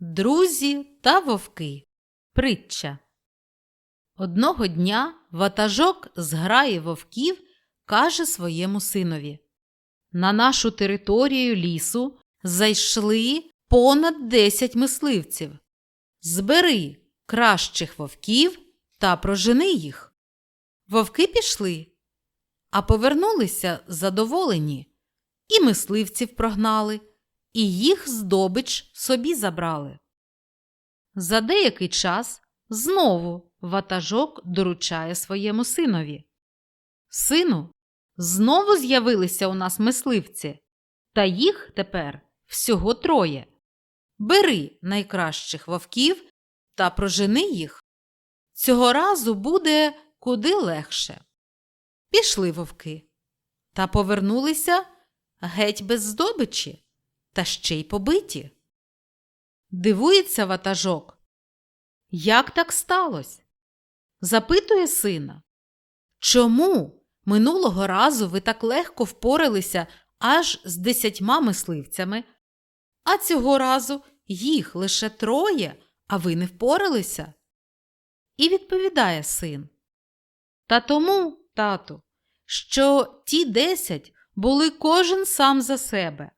Друзі та вовки. Притча. Одного дня ватажок з вовків каже своєму синові На нашу територію лісу зайшли понад десять мисливців. Збери кращих вовків та прожени їх. Вовки пішли, а повернулися задоволені, і мисливців прогнали, і їх здобич собі забрали. За деякий час знову ватажок доручає своєму синові. Сину, знову з'явилися у нас мисливці, та їх тепер всього троє. Бери найкращих вовків та прожени їх. Цього разу буде куди легше. Пішли вовки та повернулися геть без здобичі та ще й побиті. Дивується ватажок. Як так сталося? Запитує сина. Чому минулого разу ви так легко впоралися аж з десятьма мисливцями, а цього разу їх лише троє, а ви не впоралися? І відповідає син. Та тому, тату, що ті десять були кожен сам за себе.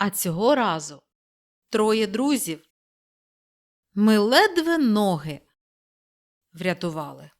А цього разу троє друзів. Ми ледве ноги врятували.